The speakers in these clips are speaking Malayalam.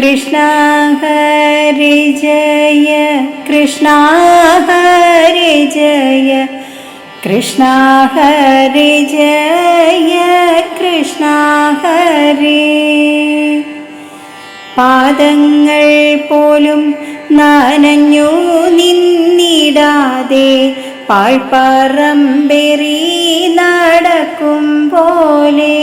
കൃഷ്ണ ഹരി ജയ കൃഷ്ണ ഹരി ജയ കൃഷ്ണ ഹരി ജയ കൃഷ്ണ ഹരി. പാദങ്ങൾ പോലും നനഞ്ഞു നിന്നിടാതെ പാഴ്പറമ്പെറി നടക്കും പോലെ.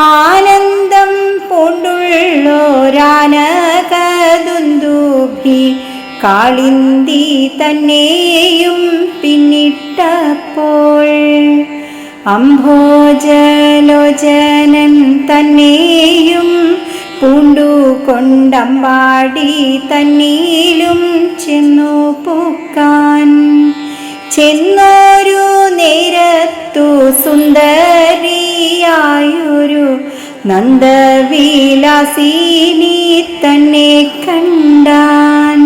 ആനന്ദം പൂണ്ടുള്ളോരാനകതുന്തുഭി കാളിന്തി തന്നെയും പിന്നിട്ടപ്പോൾ. അംഭോജലോചനൻ തന്നെയും പൂണ്ടു കൊണ്ടമ്പാടി തന്നീലും ചെന്നു പൂക്കാൻ. ചെന്നൊരു നേരത്തു സുന്ദരിയായൊരു നന്ദവിലാസിനി തന്നെ കണ്ടാൻ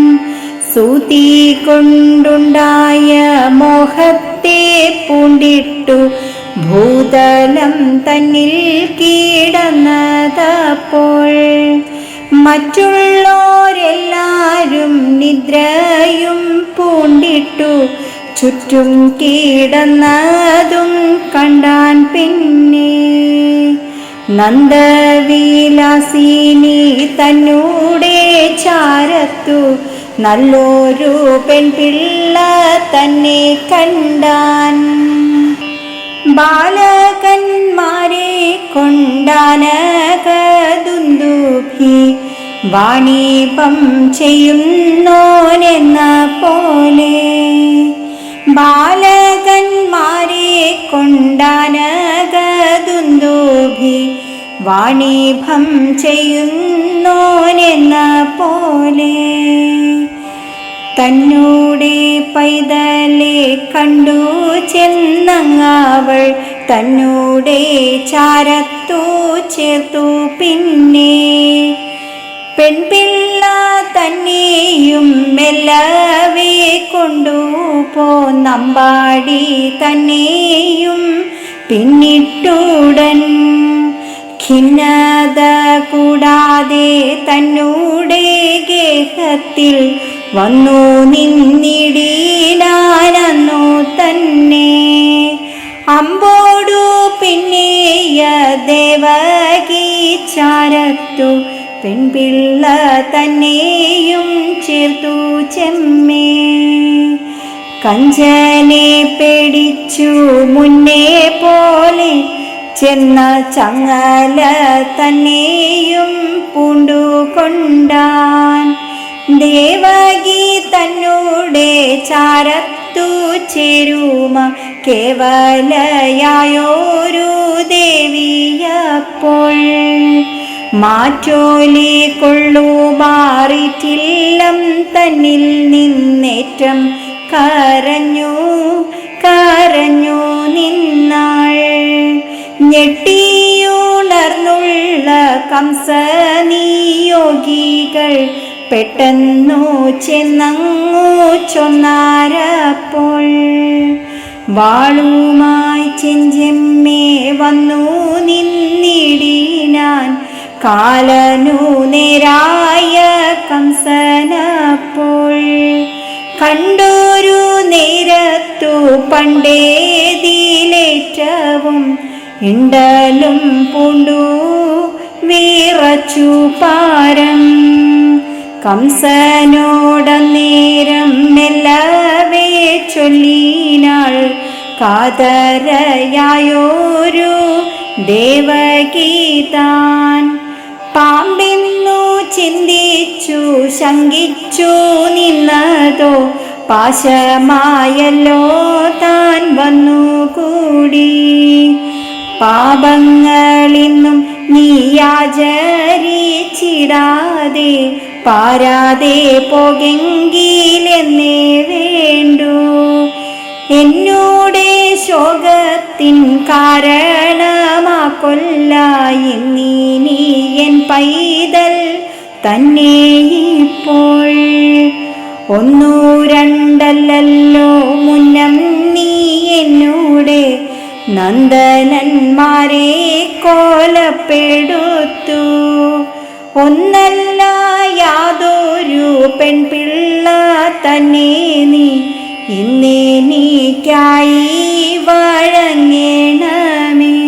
സൂതി കൊണ്ടുണ്ടായ മോഹത്തെ പൂണ്ടിട്ടു ഭൂതലം തന്നിൽ കീടന്നതപ്പോൾ. മറ്റുള്ളോരെല്ലാരും നിദ്രയും പൂണ്ടിട്ടു ചുറ്റും കീടന്നതും കണ്ടാൻ പിന്നെ നന്ദവിലാസിനി തന്നൂടെ ചാരത്തു. നല്ലൊരു പെൺപിള്ള തന്നെ കണ്ടാൻ. ബാലകന്മാരെ കൊണ്ടാനകതുന്തുഭി വാണിപം ചെയ്യുന്നോനെന്ന പോലെ. ബാലകന്മാരെ കൊണ്ടാനകതുന്തുഭി വാണിഭം ചെയ്യുന്നോനെന്ന പോലെ തന്നൂടെ പൈതലെ കണ്ടു ചെന്നങ്ങാവൾ തന്നൂടെ ചാരത്തു ചേർത്തു പിന്നെ. പെൺപിള്ള തന്നെയും മെല്ലവേ കൊണ്ടു പോന്നമ്പാടി തന്നെയും പിന്നിട്ടുടൻ. ഖിന്നത കൂടാതെ തന്നൂടെ ഗേഹത്തിൽ വന്നു നിന്നിടീനാനു തന്നെ. അമ്പോടു പിന്നെയ ദേവകി ചാരത്തു പെൺപിള്ള തന്നെയും ചേർത്തു ചെമ്മേ. കഞ്ചനെ പേടിച്ചു മുന്നേ പോലെ ചെന്ന ചങ്ങല തന്നെയും പൂണ്ടുകൊണ്ടാൻ. ദേവകി തന്നൂടെ ചാരത്തു ചേരുമ. കേവലയായോരു ദേവിയപ്പോൾ. മാറ്റോലി കൊള്ളു മാറിയിട്ടില്ലം തന്നിൽ നിന്നേറ്റം കരഞ്ഞു കരഞ്ഞു നിന്നാൾ ഞെട്ടിയുണർന്നുള്ള കംസനിയോഗികൾ പെട്ടെന്നു ചെന്നങ്ങു ചൊന്നാരപ്പോൾ. വാളുമായി ചെഞ്ചെമ്മേ വന്നു നിന്നിടിനാൻ കാലനു നേരായ ഇണ്ടലും പൂണ്ടു വീറച്ചു പാരം. കംസനോടന്നേരം മെല്ലവേ ചൊല്ലിനാൾ കാതരയായോരു ദേവഗീതാൻ. പാമ്പിന്നു ചിന്തിച്ചു ശങ്കിച്ചു നിന്നതോ പാശമായല്ലോ താൻ വന്നുകൂടി. പാപങ്ങളിന്നും നീയാചരിച്ചിടാതെ പാരാതെ പോകെങ്കിലെന്നേ വേണ്ടു. എന്നോടെ ശോകത്തിൻ കാരണമാക്കൊല്ലായി നീ എൻ പൈതൽ തന്നെ ഇപ്പോൾ. ഒന്നു രണ്ടല്ലല്ലോ മുന്നം നീ എന്നോടെ നന്ദനന്മാരെ കോലപ്പെടുത്തു. ഒന്നല്ല യാതൊരു പെൺപിള്ള തന്നെ നീ. ഇന്നെനിക്കായി വഴങ്ങണമേ.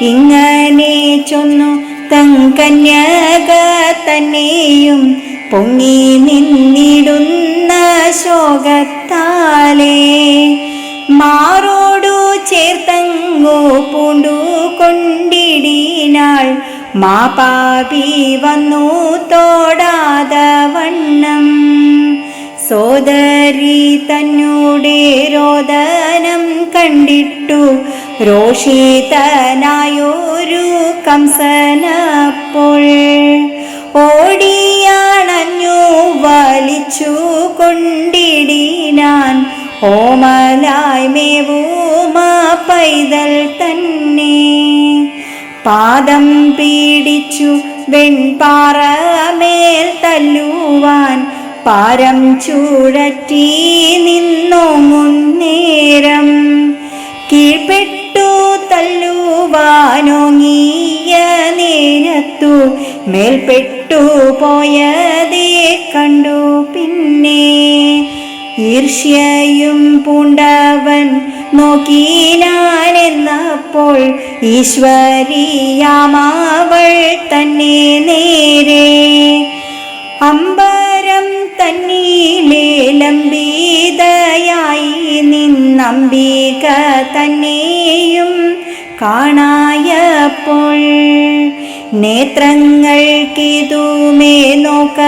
ഇങ്ങനെ ചൊന്നു തങ്കന്യക തന്നെയും പൊങ്ങി നിന്നിടുന്ന ശോകത്താലേ. മാറോടു ചേർത്തങ്ങോ പൂണ്ടു കൊണ്ടിടിനാൾ. മാപാപി വന്നു തോടാത വണ്ണം. സോദരി തന്നൂടെ രോദനം കണ്ടിട്ടു. രോഷിതനായൊരു കംസനപ്പോൾ. ഓടിയാണഞ്ഞു വലിച്ചു കൊണ്ടിടിനാൻ ഓമലായി പൈതൽ തന്നെ. പാദം പീഡിച്ചു വെൺപാറ മേൽ തല്ലുവാൻ പാരം ചൂഴറ്റി നിന്നോങ്ങുന്നേരം. കീഴ്പ്പെട്ടു തല്ലുവാനോങ്ങിയ നേരത്തു മേൽപ്പെട്ടു പോയതേ കണ്ടു പിന്നെ. ഈർഷ്യയും പൂണ്ടവൻ നോക്കിയിലാനെന്നപ്പോൾ ഈശ്വരിയാമാവൾ തന്നെ നേരെ. അമ്പരം തന്നീലേ ലംബീതയായി നിന്നംബിക തന്നെയും കാണായപ്പോൾ നേത്രങ്ങൾക്കിതുമേ നോക്കരുതാതൊരു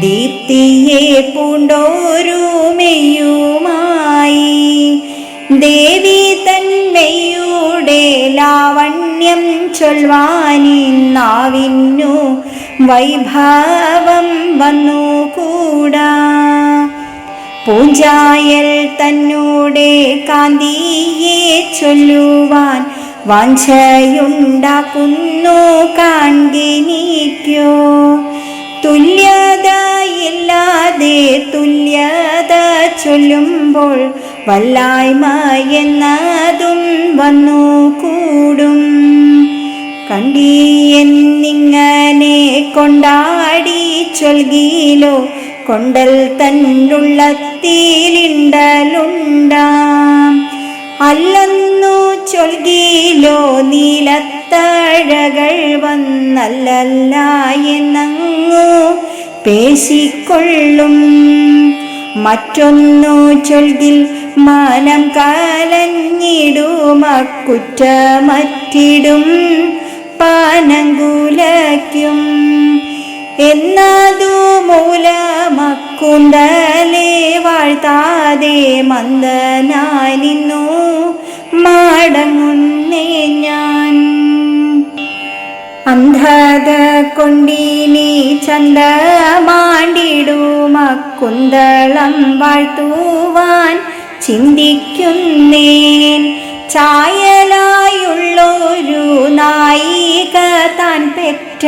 ദീപ്തിയെ പൂണ്ടോരുമയുമായി ദേവി തന്മയുടെ ലാവണ്യം ചൊൽവാനിന്നാവിന്നു വൈഭവം വന്നു കൂടാ പൂജായൽ തന്നൂടെ കാന്തിയെ ചൊല്ലുവാൻ വാഞ്ചയുണ്ടാക്കുന്നു കാൺകിനിക്കോ തുല്യതയില്ലാതെ തുല്യത ചൊല്ലുമ്പോൾ വല്ലായ്മ എന്നതും വന്നു കൂടും. കണ്ടിയെന്നിങ്ങനെ കൊണ്ടാടി ചൊൽകിയിലോ കൊണ്ടൽ തന്നുള്ളത്തിലിണ്ടലുണ്ടാം. അല്ലെന്നു ചൊൽകിയിലോ നീലത്തഴകൾ വന്നല്ല എന്നങ്ങു പേശിക്കൊള്ളും. മറ്റൊന്നു ചൊൽകിൽ മാനം കലഞ്ഞിടുമക്കുറ്റമറ്റിടും. പാനങ്കുലയ്ക്കും എന്നതു മൂലമക്കുന്തലേ വാഴ്ത്താതെ മന്ദനായി നിന്നു മടങ്ങുന്നേ അന്ധത മാണ്ടിടു മക്കുന്തളം വാഴ്ത്തുവാൻ ചിന്തിക്കുന്നേൻ. ചായലായുള്ളൊരു നായിക താൻ പെറ്റ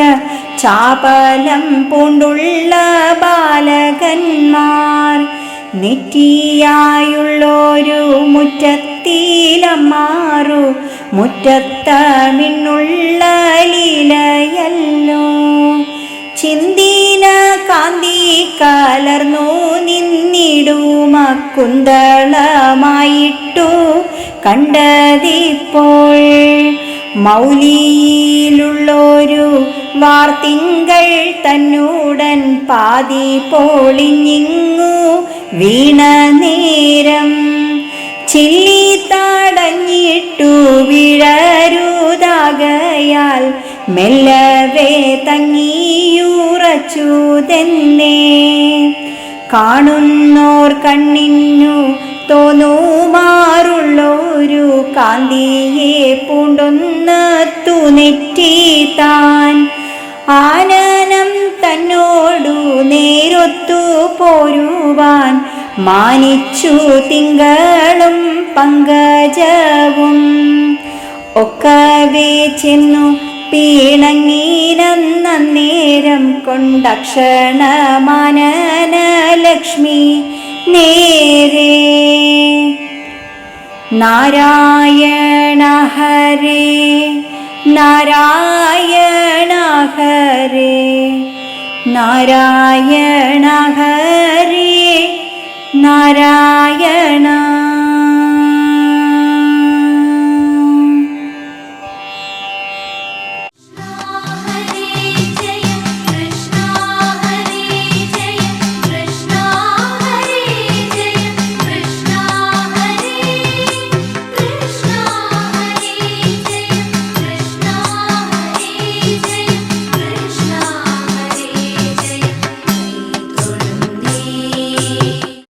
ചാപലം പൂണ്ടുള്ള ബാലകന്മാർ. നെറ്റിയായുള്ളൊരു മുറ്റത്തിലമാറു മുറ്റത്ത ചിന്തീന ലീലയല്ലോ ചിന്തിന കാന്തി കലർന്നു നിന്നിടുമക്കുന്തളമായിട്ടു കണ്ടതിപ്പോൾ. മൗലിയിലുള്ളൊരു വാർത്തിങ്കൾ തന്നൂടൻ പാതി പൊളിഞ്ഞിങ്ങു വീണ നേരം. ചില്ലി തടഞ്ഞിട്ടു വിഴരുതാകയാൽ മെല്ലവേ തങ്ങിയുറച്ചുതെന്നേ. കാണുന്നോർ കണ്ണിന്നു തോന്നുമാറുള്ളൊരു കാന്തിയെ പൂണ്ടൊന്ന് തുനെറ്റി താൻ ആനനം തന്നോടു നേരൊത്തു പോരുവാൻ മാനിച്ചു തിങ്കളും പങ്കജവും. ഒക്കവേ ചെന്നു പീണങ്ങീനന്നേരം കൊണ്ടക്ഷണമാനന ലക്ഷ്മി നേരേ. നാരായണ ഹരേ നാരായണ ഹരേ നാരായണ ഹരേ. നാരായണ